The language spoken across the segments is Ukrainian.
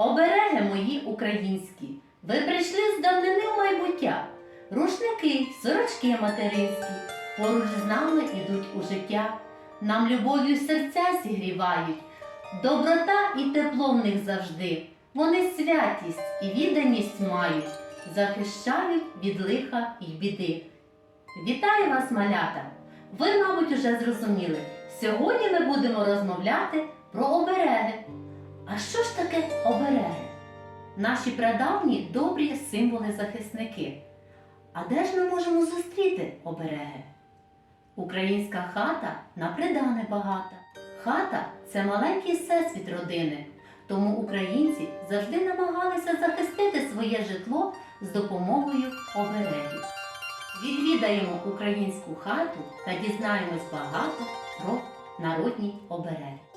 Обереги мої українські, ви прийшли з давнини в майбуття. Рушники, сорочки материнські, поруч з нами ідуть у життя. Нам любов'ю серця зігрівають, доброта і тепло в них завжди. Вони святість і відданість мають, захищають від лиха і біди. Вітаю вас, малята! Ви, мабуть, уже зрозуміли. Сьогодні ми будемо розмовляти про обереги. А що ж таке обереги? Наші прадавні добрі символи-захисники. А де ж ми можемо зустріти обереги? Українська хата на придане багата. Хата це маленький всесвіт родини. Тому українці завжди намагалися захистити своє житло з допомогою оберегів. Відвідаємо українську хату та дізнаємось багато про народні обереги.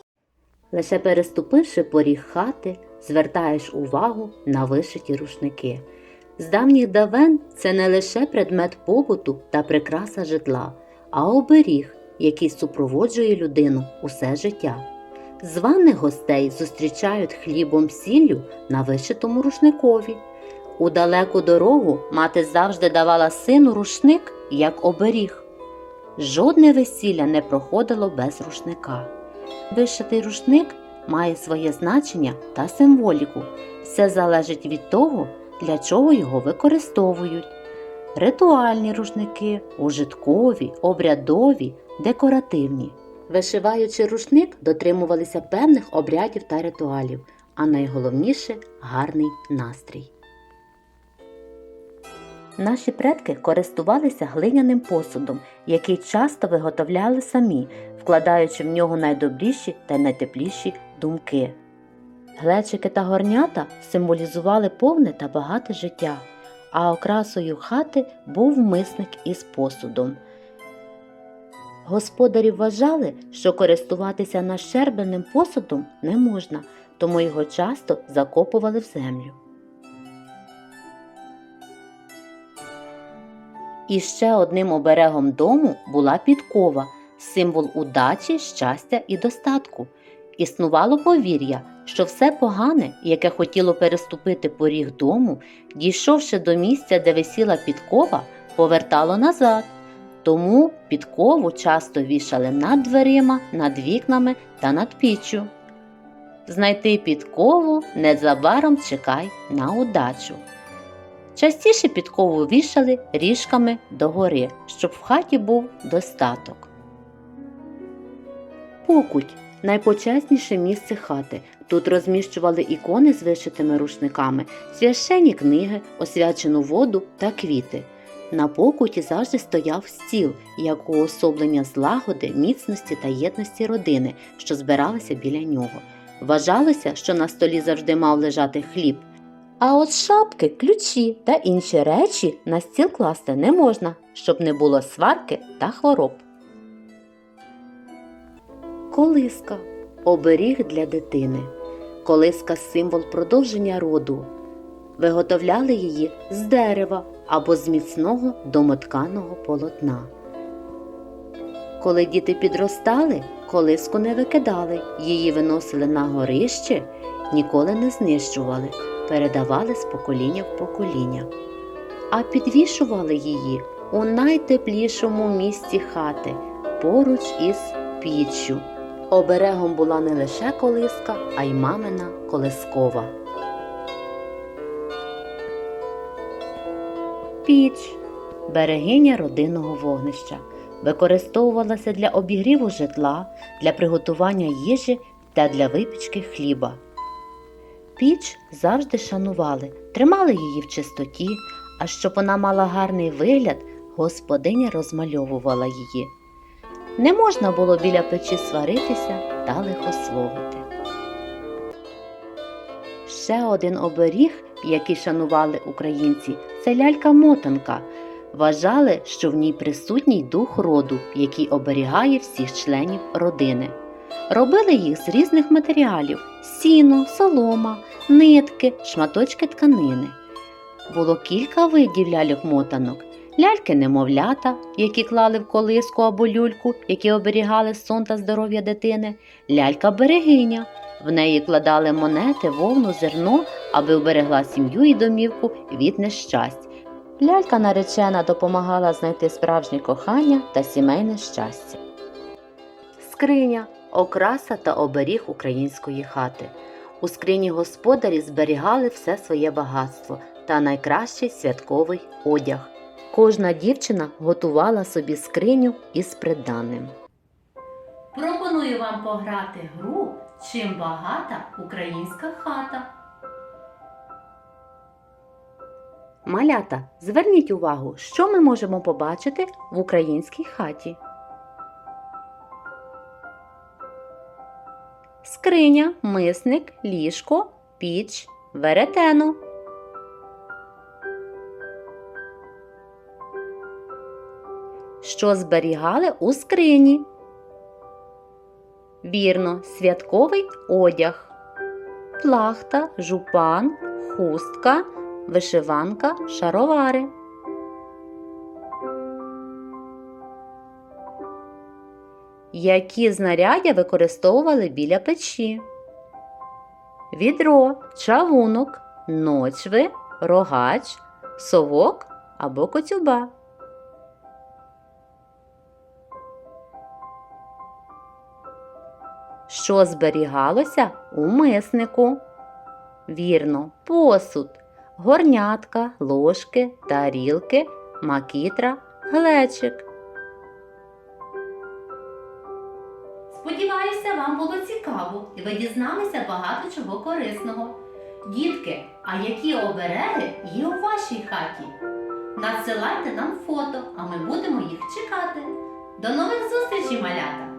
Лише переступивши поріг хати, звертаєш увагу на вишиті рушники. З давніх давен це не лише предмет побуту та прикраса житла, а оберіг, який супроводжує людину усе життя. Званих гостей зустрічають хлібом сіллю на вишитому рушникові. У далеку дорогу мати завжди давала сину рушник як оберіг. Жодне весілля не проходило без рушника. Вишитий рушник має своє значення та символіку. Все залежить від того, для чого його використовують. Ритуальні рушники, ужиткові, обрядові, декоративні. Вишиваючи рушник, дотримувалися певних обрядів та ритуалів, а найголовніше гарний настрій. Наші предки користувалися глиняним посудом, який часто виготовляли самі, вкладаючи в нього найдобріші та найтепліші думки. Глечики та горнята символізували повне та багате життя, а окрасою хати був мисник із посудом. Господарі вважали, що користуватися нащербленим посудом не можна, тому його часто закопували в землю. І ще одним оберегом дому була підкова, символ удачі, щастя і достатку. Існувало повір'я, що все погане, яке хотіло переступити поріг дому, дійшовши до місця, де висіла підкова, повертало назад. Тому підкову часто вішали над дверима, над вікнами та над піччю. Знайти підкову незабаром чекай на удачу. Частіше підкову вішали ріжками догори, щоб в хаті був достаток. Покуть найпочесніше місце хати. Тут розміщували ікони з вишитими рушниками, священні книги, освячену воду та квіти. На покуті завжди стояв стіл, як уособлення злагоди, міцності та єдності родини, що збиралися біля нього. Вважалося, що на столі завжди мав лежати хліб. А от шапки, ключі та інші речі на стіл класти не можна, щоб не було сварки та хвороб. Колиска оберіг для дитини. Колиска символ продовження роду. Виготовляли її з дерева або з міцного домотканого полотна. Коли діти підростали, колиску не викидали, її виносили на горище, ніколи не знищували, передавали з покоління в покоління. А підвішували її у найтеплішому місці хати поруч із піччю. Оберегом була не лише колиска, а й мамина колискова. Піч берегиня родинного вогнища. Використовувалася для обігріву житла, для приготування їжі та для випічки хліба. Піч завжди шанували, тримали її в чистоті, а щоб вона мала гарний вигляд, господиня розмальовувала її. Не можна було біля печі сваритися та лихословити. Ще один оберіг, який шанували українці, це лялька-мотанка. Вважали, що в ній присутній дух роду, який оберігає всіх членів родини. Робили їх з різних матеріалів: сіно, солома, нитки, шматочки тканини. Було кілька видів ляльок-мотанок. Ляльки немовлята, які клали в колиску або люльку, які оберігали сон та здоров'я дитини, лялька берегиня. В неї кладали монети, вовну, зерно, аби вберегла сім'ю і домівку від нещасть. Лялька наречена допомагала знайти справжнє кохання та сімейне щастя. Скриня окраса та оберіг української хати. У скрині господарі зберігали все своє багатство та найкращий святковий одяг. Кожна дівчина готувала собі скриню із приданним. Пропоную вам пограти гру Чим багата українська хата. Малята, зверніть увагу, що ми можемо побачити в українській хаті. Скриня, мисник, ліжко, піч, веретено. Що зберігали у скрині? Вірно, святковий одяг. Плахта, жупан, хустка, вишиванка, шаровари. Які знаряддя використовували біля печі? Відро, чавунок, ночви, рогач, совок або коцюба. Що зберігалося у миснику? Вірно, посуд, горнятка, ложки, тарілки, макітра, глечик. Сподіваюся, вам було цікаво і ви дізналися багато чого корисного. Дітки, а які обереги є у вашій хаті? Надсилайте нам фото, а ми будемо їх чекати. До нових зустрічей, малята!